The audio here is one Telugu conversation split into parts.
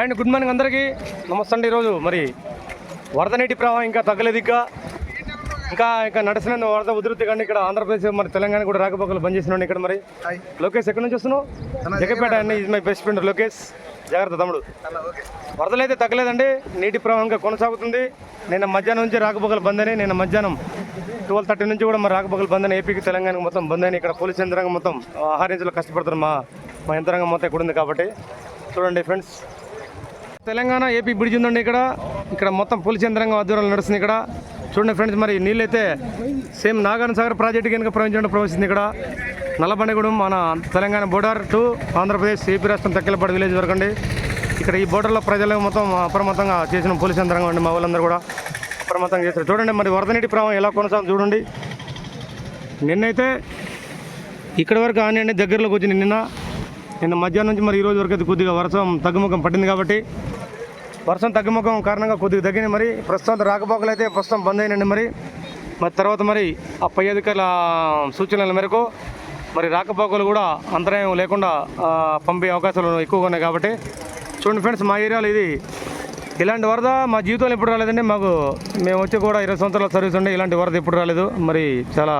అండ్ గుడ్ మార్నింగ్ అందరికీ. నమస్తే అండి ఈరోజు. మరి వరద నీటి ప్రవాహం ఇంకా తగ్గలేదు ఇంకా. ఇంకా ఇంకా నడిచిన వరద ఉధృతి కానీ ఇక్కడ ఆంధ్రప్రదేశ్ మరి తెలంగాణ కూడా రాకపోకలు బంద్ చేసినాడు ఇక్కడ మరి. లోకేష్ ఎక్కడి నుంచి వస్తున్నావు? జగపేట అండి ఇది మై బెస్ట్ ఫ్రెండ్ లోకేష్. జాగ్రత్త తమ్ముడు. వరదలు అయితే తగ్గలేదండి. నీటి ప్రవాహం ఇంకా కొనసాగుతుంది. నిన్న మధ్యాహ్నం నుంచి రాకపోకలు బంద్ అయినాయి. నిన్న మధ్యాహ్నం ట్వెల్వ్ థర్టీ నుంచి కూడా మరి రాకపోకలు బంద్ అయినాయి. ఏపీకి తెలంగాణకు మొత్తం బంద్ అయినాయి. ఇక్కడ పోలీస్ యంత్రాంగం మొత్తం ఆహరించలో కష్టపడుతున్నారు మా మా యంత్రాంగం మొత్తం ఇక్కడ ఉంది కాబట్టి. చూడండి ఫ్రెండ్స్ తెలంగాణ ఏపీ బ్రిడ్జ్ ఉందండి ఇక్కడ. ఇక్కడ మొత్తం పోలీస్ యంత్రాంగం ఆధ్వర్యంలో నడుస్తుంది ఇక్కడ. చూడండి ఫ్రెండ్స్ మరి నీళ్ళైతే సేమ్ నాగార్జున సాగర్ ప్రాజెక్టు కనుక ప్రవహించడం ప్రవహిస్తుంది ఇక్కడ. నల్లబండగూడెం మన Telangana border to Andhra Pradesh AP రాష్ట్రం తక్కెలపాడు విలేజ్ వరకు అండి. ఇక్కడ ఈ బోర్డర్లో ప్రజలు మొత్తం అప్రమత్తంగా చేసిన పోలీస్ యంత్రాంగం అండి మా వాళ్ళందరూ కూడా అప్రమత్తంగా చేస్తారు. చూడండి మరి వరద నీటి ప్రవాహం ఎలా కొనసాగుతుంది చూడండి. నిన్నైతే ఇక్కడ వరకు ఆనండి దగ్గరలోకి వచ్చింది నిన్న. నిన్న మధ్యాహ్నం నుంచి మరి ఈరోజు వరకు అయితే కొద్దిగా వర్షం తగ్గుముఖం పట్టింది కాబట్టి వర్షం తగ్గుముఖం కారణంగా కొద్దిగా తగ్గింది మరి. ప్రస్తుతం రాకపోకలు అయితే ప్రస్తుతం బంద్ అయినండి మరి. మరి తర్వాత మరి ఆ పై అధికారుల సూచనల మేరకు మరి రాకపోకలు కూడా అంతరాయం లేకుండా పంపే అవకాశాలు ఎక్కువగా ఉన్నాయి కాబట్టి చూడండి ఫ్రెండ్స్ మా ఏరియాలో ఇది ఇలాంటి వరద మా జీవితంలో ఎప్పుడు రాలేదండి. మాకు మేము వచ్చి కూడా ఇరవై సంవత్సరాల సర్వీస్ ఉండే ఇలాంటి వరద ఎప్పుడు రాలేదు. మరి చాలా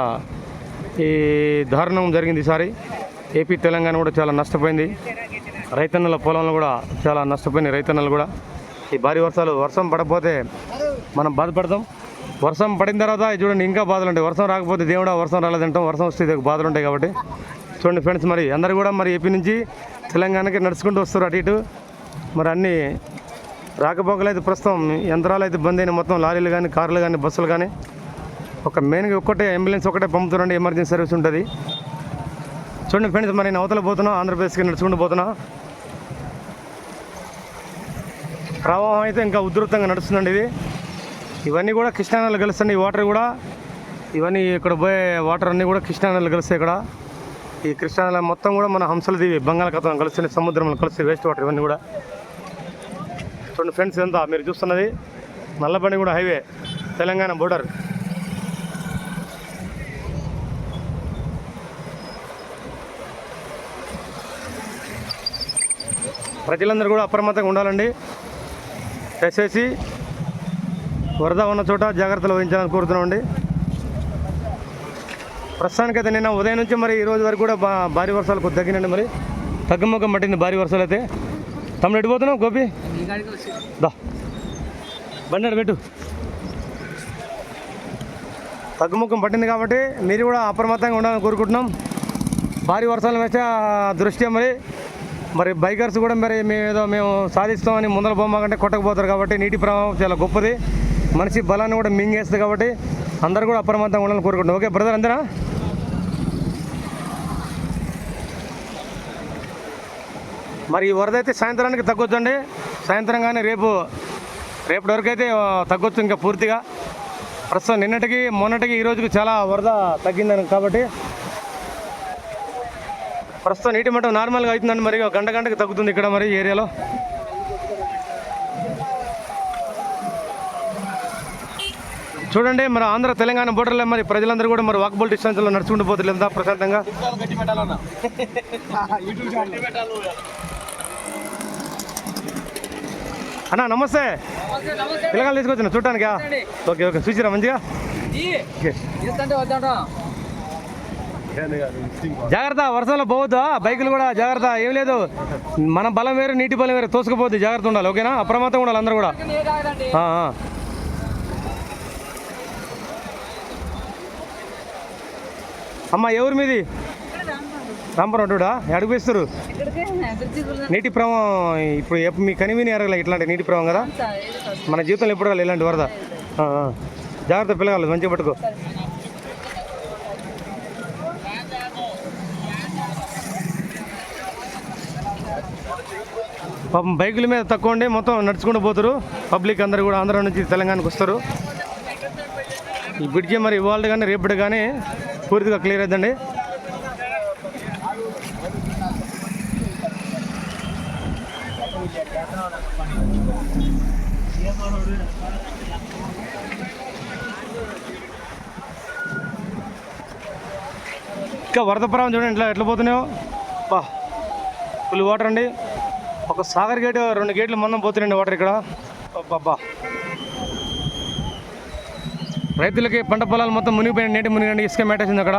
ఈ దారుణం జరిగింది ఈసారి. ఏపీ తెలంగాణ కూడా చాలా నష్టపోయింది. రైతన్నల పొలంలో కూడా చాలా నష్టపోయినాయి రైతన్నలు కూడా. ఈ భారీ వర్షాలు వర్షం పడకపోతే మనం బాధపడతాం. వర్షం పడిన తర్వాత చూడండి ఇంకా బాధలు ఉంటాయి. వర్షం రాకపోతే దేవుడా వర్షం రాలేదంటాం. వర్షం వస్తే బాధలు ఉంటాయి కాబట్టి. చూడండి ఫ్రెండ్స్ మరి అందరు కూడా మరి ఏపీ నుంచి తెలంగాణకి నడుచుకుంటూ వస్తారు అటు ఇటు. మరి అన్నీ రాకపోకలు అయితే ప్రస్తుతం యంత్రాలు అయితే బంద్ అయిన మొత్తం లారీలు కానీ కార్లు కానీ బస్సులు కానీ. ఒక మెయిన్గా ఒక్కటే అంబులెన్స్ ఒకటే పంపుతున్నాండి ఎమర్జెన్సీ సర్వీస్ ఉంటుంది. చూడండి ఫ్రెండ్స్ మరి నేను అవతల పోతున్నా ఆంధ్రప్రదేశ్కి నడుచుకుంటూ పోతున్నా. ప్రవాహం అయితే ఇంకా ఉధృతంగా నడుస్తుందండి ఇది. ఇవన్నీ కూడా కృష్ణానదిలో కలుస్తుంది ఈ వాటర్ కూడా. ఇవన్నీ ఇక్కడ పోయే వాటర్ అన్నీ కూడా కృష్ణానదిలో కలుస్తాయి ఇక్కడ. ఈ కృష్ణానది మొత్తం కూడా మన హంసలు దీవి బంగాళాఖాతం కలుస్తున్నాయి సముద్రంలో కలుస్తాయి వేస్ట్ వాటర్ ఇవన్నీ కూడా. చూడండి ఫ్రెండ్స్ ఇదంతా మీరు చూస్తున్నది నల్లబండి కూడా హైవే తెలంగాణ బోర్డర్. ప్రజలందరూ కూడా అప్రమత్తంగా ఉండాలండి. దయచేసి వరద ఉన్న చోట జాగ్రత్తలు వహించాలని కోరుతున్నామండి. ప్రస్తుతానికైతే నిన్న ఉదయం నుంచి మరి ఈరోజు వరకు కూడా బా భారీ వర్షాలు కొద్ది తగ్గినండి మరి. తగ్గుముఖం పట్టింది భారీ వర్షాలు అయితే. తమ్ముడు ఎడిపోతున్నావు గోపి? దా. బండి పెట్టు. తగ్గుముఖం పట్టింది కాబట్టి మీరు కూడా అప్రమత్తంగా ఉండాలని కోరుకుంటున్నాం. భారీ వర్షాల వచ్చే దృష్ట్యా మరి. మరి బైకర్స్ కూడా మరి మేము ఏదో మేము సాధిస్తామని ముందర బొమ్మకంటే కొట్టకపోతారు కాబట్టి నీటి ప్రవాహం చాలా గొప్పది. మనిషి బలాన్ని కూడా మింగేస్తుంది కాబట్టి అందరూ కూడా అప్రమత్తంగా ఉండాలని కోరుకుంటున్నాం. ఓకే బ్రదర్ అంతేనా మరి ఈ వరద అయితే సాయంత్రానికి తగ్గొచ్చండి. సాయంత్రం కానీ రేపు రేపటి వరకు అయితే తగ్గొచ్చు ఇంకా పూర్తిగా. ప్రస్తుతం నిన్నటికి మొన్నటికి ఈ రోజుకి చాలా వరద తగ్గిందని కాబట్టి ప్రస్తుతం నీటి మట్టం నార్మల్గా అవుతుందండి మరి గంట గంటకి తగ్గుతుంది ఇక్కడ మరి ఏరియాలో. చూడండి మరి ఆంధ్ర తెలంగాణ బోర్డర్లో మరి ప్రజలందరూ కూడా మరి వాకబుల్ డిస్టెన్స్లో నడుచుకుంటూ పోతుంది ఎంత ప్రశాంతంగా. అన్న నమస్తే. పిల్లగాలు తీసుకొచ్చిన చూడటానికా? Okay okay. చూసిరా మంచిగా? జాగ్రత్త వర్షంలో పోవద్దు. బైకులు కూడా జాగ్రత్త. ఏం లేదు. మన బలం వేరు నీటి బలం వేరు. తోసుకుపోద్ది జాగ్రత్త ఉండాలి ఓకేనా? అప్రమత్తంగా ఉండాలి అందరూ కూడా. అమ్మ ఎవరి మీది? రాంపురం రోడ్డా అడుగుపిస్తారు నీటి ప్రవాహం ఇప్పుడు మీ కనివిని ఎరగలే ఇట్లాంటి నీటి ప్రవాహం కదా? మన జీవితంలో ఎప్పుడు ఇలాంటి వరద. జాగ్రత్త పిల్లగాళ్ళు మంచిగా పట్టుకో. పాపం బైకుల మీద తక్కువ ఉండి మొత్తం నడుచుకుంటూ పోతారు. పబ్లిక్ అందరు కూడా ఆంధ్ర నుంచి తెలంగాణకు వస్తారు. ఈ బ్రిడ్జి మరి ఇవాళ కానీ రేపటి కానీ పూర్తిగా క్లియర్ అవుతుందండి ఇంకా వరద చూడండి ఇట్లా ఎట్లా పోతున్నాయో. బా ఫుల్ వాటర్ అండి. ఒక సాగర్ గేట్ రెండు గేట్లు మొన్న పోతున్నాయండి వాటర్ ఇక్కడ. అబ్బా రైతులకి పంట పొలాలు మొత్తం మునిగిపోయిన నీటి మునిగండి ఇసుక మేటేసింది అక్కడ.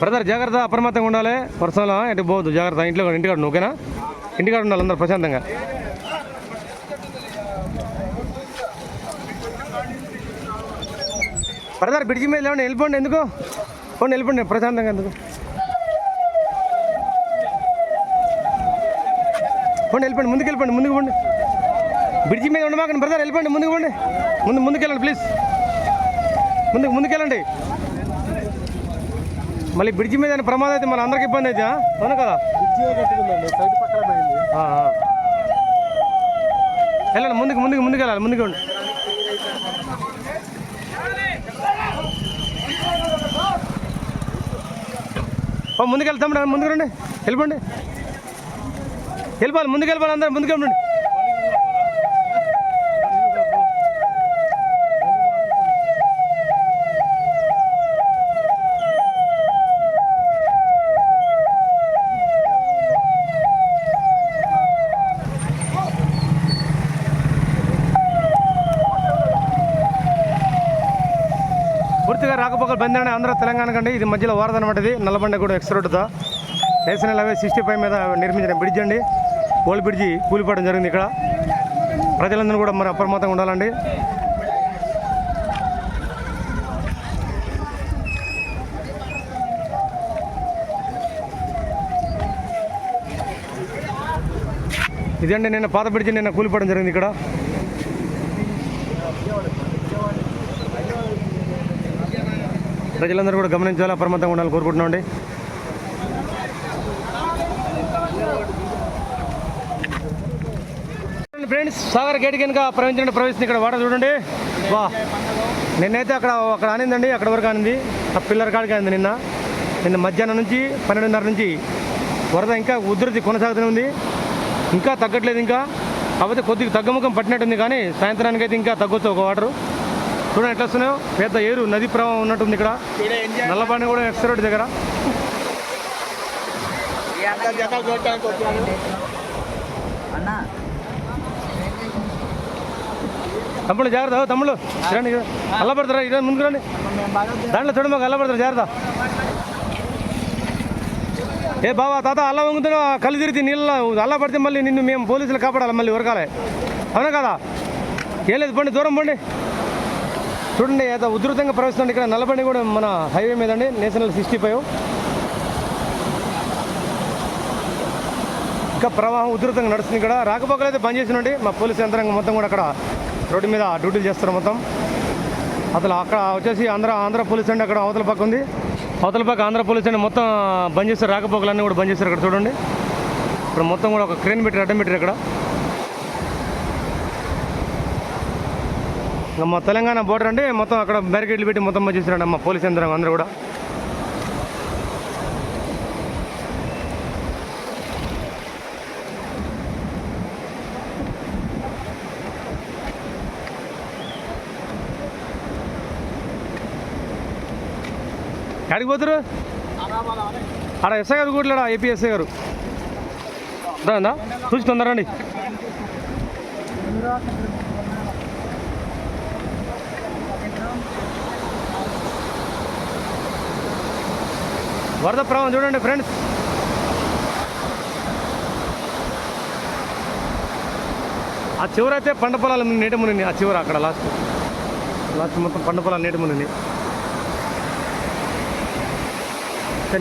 బ్రదర్ జాగ్రత్త అప్రమత్తంగా ఉండాలి. వర్షంలో ఎటు పోవద్దు జాగ్రత్త. ఇంట్లో ఇంటికాడ ఓకేనా? ఇంటికాడ ఉండాలి అందరు ప్రశాంతంగా. బ్రదర్ బ్రిడ్జి మీద లేవండి వెళ్ళిపోండి ఎందుకు? పోండి వెళ్ళిపోండి ప్రశాంతంగా ఎందుకు? పోండి వెళ్ళిపోండి ముందుకు వెళ్ళిపోండి ముందుకు పోండి. బ్రిడ్జి మీద ఉండమాకండి బ్రదర్ వెళ్ళిపోండి ముందుకు పోండి. ముందు ముందుకు వెళ్ళండి ప్లీజ్ ముందుకు ముందుకు వెళ్ళండి. మళ్ళీ బ్రిడ్జి మీద ప్రమాదం అయితే మన అందరికి ఇబ్బంది అయితే అవును కదా. వెళ్ళండి ముందుకు ముందుకు ముందుకు వెళ్ళాలి ముందుకు ఉండి ముందుకు వెళ్తాం ముందుకు రండి. వెళ్ళిపోండి. వెళ్ళిపోవాలి ముందుకు వెళ్ళిపోవాలి అందరూ ముందుకు వెళ్ళండి పూర్తిగా రాకపోకలు ఆంధ్ర తెలంగాణ కండి ఇది మధ్యలో వారద అనమాట ఇది. నల్లబండ కూడా ఎక్స్ రోడ్డుతో నేషనల్ హైవే సిక్స్టీ ఫైవ్ మీద నిర్మించిన బ్రిడ్జ్ అండి. ఓల్డ్ బ్రిడ్జి కూలిపోవడం జరిగింది ఇక్కడ. ప్రజలందరూ కూడా మరి అప్రమత్తంగా ఉండాలండి. ఇదండి నిన్న పాత బ్రిడ్జి నిన్న కూలిపోవడం జరిగింది ఇక్కడ. ప్రజలందరూ కూడా గమనించాలి? అప్రమత్తంగా ఉండాలని కోరుకుంటున్నాం అండి. ఫ్రెండ్స్ సాగర్ గేట్ కనుక ప్రవేశించండి ప్రవేశించి ఇక్కడ వాటర్ చూడండి. వా నిన్నైతే అక్కడ అక్కడ ఆనిందండి అక్కడ వరకు ఆనింది. ఆ పిల్లర్ కాడికి ఆనింది నిన్న. నిన్న మధ్యాహ్నం నుంచి పన్నెండున్నర నుంచి వరద ఇంకా ఉధృతి కొనసాగుతూనే ఉంది. ఇంకా తగ్గట్లేదు ఇంకా. కాకపోతే కొద్దిగా తగ్గముఖం పట్టినట్టుంది కానీ సాయంత్రానికి అయితే ఇంకా తగ్గొచ్చు ఒక వాటర్. చూడండి ఎట్లా వస్తున్నాయో. పెద్ద ఏరు నది ప్రవాహం ఉన్నట్టుంది ఇక్కడ. నల్లబండి కూడా ఎక్స్ రోడ్ దగ్గర. తమ్ముడు జాగ్రత్త. తమ్ముడు రండి అల్లబడతారా? ఇదే ముందుకు రండి. దాంట్లో చూడండి మాకు అల్లబడతారు? జాగ్రత్త. ఏ బాబా తాత అల్ల వంగుతున్నా. కళ్ళు తిరిగి నీళ్ళ అల్ల పడితే మళ్ళీ నిన్ను మేము పోలీసులు కాపాడాలి మళ్ళీ ఉరకాలి. అవునా కదా? ఏం లేదు పండి దూరం పండి. చూడండి ఎంత ఉధృతంగా ప్రవేశిస్తుంది ఇక్కడ నల్లబండి కూడా మన హైవే మీద అండి నేషనల్ సిక్స్టీ ఫైవ్. ఇంకా ప్రవాహం ఉధృతంగా నడుస్తుంది ఇక్కడ. రాకపోకలు అయితే బంద్ చేసినండి మా పోలీస్ యంత్రాంగం మొత్తం కూడా అక్కడ రోడ్డు మీద డ్యూటీలు చేస్తారు మొత్తం. అసలు అక్కడ వచ్చేసి ఆంధ్ర ఆంధ్ర పోలీస్ అండి అక్కడ అవతల పక్క ఉంది. అవతల పక్క ఆంధ్ర పోలీస్ అండి మొత్తం బంద్ చేస్తారు. రాకపోకలన్నీ కూడా బంద్ చేస్తారు ఇక్కడ చూడండి. ఇప్పుడు మొత్తం కూడా ఒక క్రేన్ పెట్టి అడ్డం పెట్టారు ఇక్కడ. ఇంకా మా తెలంగాణ బోర్డర్ అంటే మొత్తం అక్కడ బ్యారికేడ్లు పెట్టి మొత్తం బంద్ మా పోలీస్ యంత్రం అందరూ కూడా. ఎక్కడికి పోతారు? ఆడ ఎస్ఐ గారు కూడలేడా ఏపీ ఎస్ఐ గారు? చూసి తొందరండి వరద ప్రవాహం చూడండి ఫ్రెండ్స్. ఆ చివరైతే పంట పొలాలు నీటి మునిని ఆ చివర అక్కడ లాస్ట్ లాస్ట్ మొత్తం పంట పొలాలు నీటి మునిని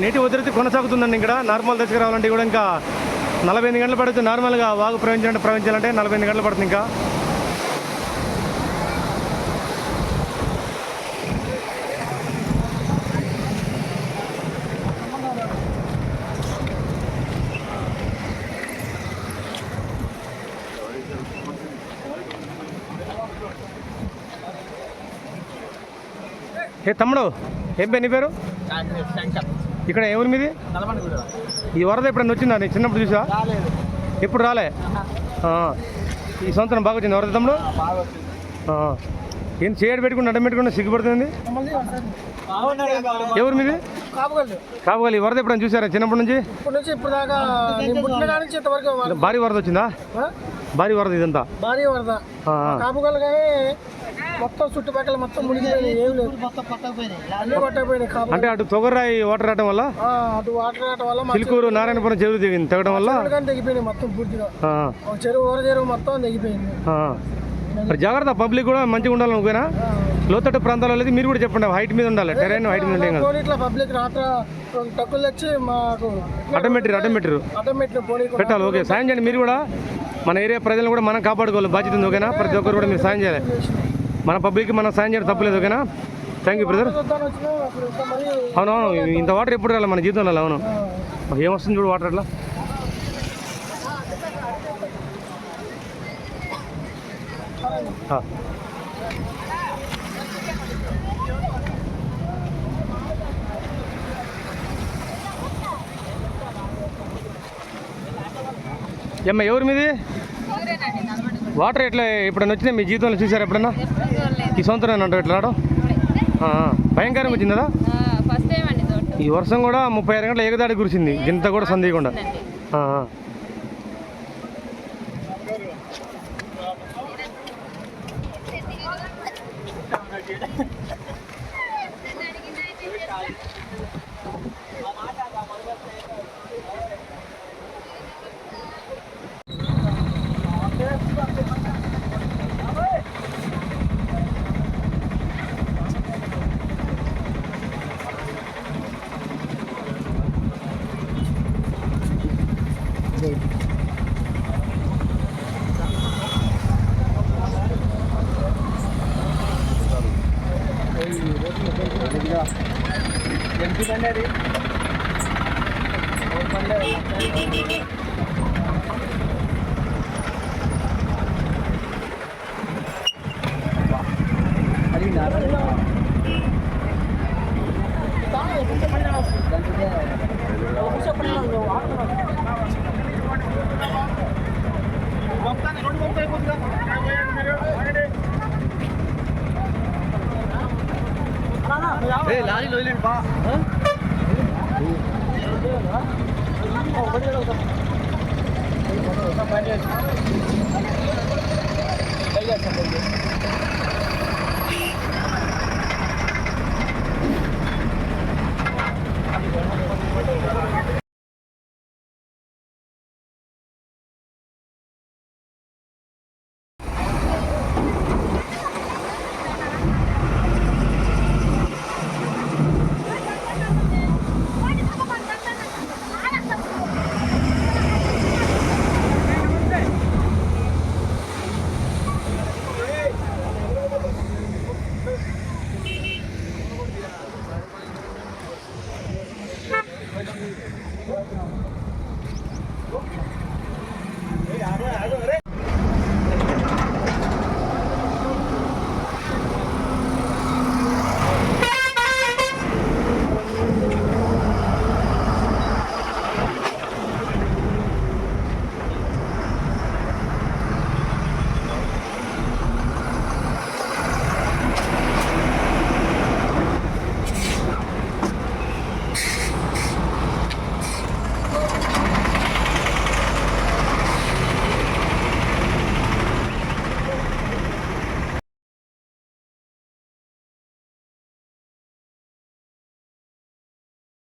నీటి ఉధృతి కొనసాగుతుందండి ఇక్కడ. నార్మల్ దశకు రావాలంటే కూడా ఇంకా నలభై ఎనిమిది గంటలు పడుతుంది. నార్మల్గా వాగు ప్రవహించాలంటే ప్రవహించాలంటే నలభై ఎనిమిది గంటలు పడుతుంది ఇంకా. ఏ తమ్ముడు ఏం పేరు నీ పేరు? ఇక్కడ ఎవరి మీది? ఈ వరద ఎప్పుడైనా వచ్చిందా నేను చిన్నప్పుడు చూసా ఎప్పుడు రాలే. ఈ సంవత్సరం బాగా వచ్చింది వరద తమ్ముడు. ఏం చేయడు పెట్టుకుని అడ్డం పెట్టుకుని సిగ్గుపడుతుంది ఎవరు మీది? కాపుగల్లు. కాపుగాలి వరద ఎప్పుడైనా చూసారా చిన్నప్పటి నుంచి. భారీ వరద వచ్చిందా? భారీ వరద ఇదంతా? భారీ వరద. కాపుగల్లు కానీ మొత్తం చుట్టుపక్కల మొత్తం మునిగిపోయినాయి ఏం లేదు. అన్ని కాపు అంటే అటు తొగరాయి వాటర్ రావడం వల్ల? ఆ, అటు వాటర్ రావడం వల్ల మా చిలుకూరు నారాయణపురం చెరువు దిగింది తెగడం వల్ల? చెరువులు కానీ తెగిపోయినాయి మొత్తం పూర్తిగా. ఆ, ఒక చెరువు ఊర చెరువు మొత్తం తెగిపోయింది. ఆ. మరి జాగ్రత్త పబ్లిక్ కూడా మంచిగా ఉండాలి అనుకోనా లోతట్టు ప్రాంతాల్లో లేదు మీరు కూడా చెప్పండి హైట్ మీద ఉండాలి టెరైన్ హైట్ మీద ఉండే కదా పోనీ ఇట్లా పబ్లిక్ రాత్ర టక్కులు తెచ్చి మాకు ఆటోమేటిక్ ఆటోమేటిక్ ఆటోమేటిక్ పోనీ పెట్టాలి ఓకే. సాయం చేయండి మీరు కూడా. మన ఏరియా ప్రజలను కూడా మనం కాపాడుకోవాలి బాధ్యత ఉంది ఓకేనా? ప్రతి ఒక్కరు కూడా మీరు సాయం చేయాలి. మన పబ్లిక్కి మనం సాయం చేయడం తప్పలేదు ఓకేనా? థ్యాంక్ యూ బ్రదర్ చూద్దాం వచ్చినా అప్పుడు ఇంకా మరి అవునవును ఇంత వాటర్ ఎప్పుడు రాలి మన జీవితంలో అవును. ఆ, ఏమొస్తుంది చూడు వాటర్ అట్లా? ఆ. ఏమ్మా ఎవరు మీది? వాటర్ ఎట్లా ఎప్పుడైనా వచ్చినాయి మీ జీవితంలో చూసారు ఎప్పుడన్నా ఈ సంవత్సరం అంటే ఎట్లా రావడం. భయంకరంగా వచ్చింది? కదా ఈ వర్షం కూడా ముప్పై ఆరు గంటల ఏకదాడి కురిసింది. గింత కూడా సందేయకుండా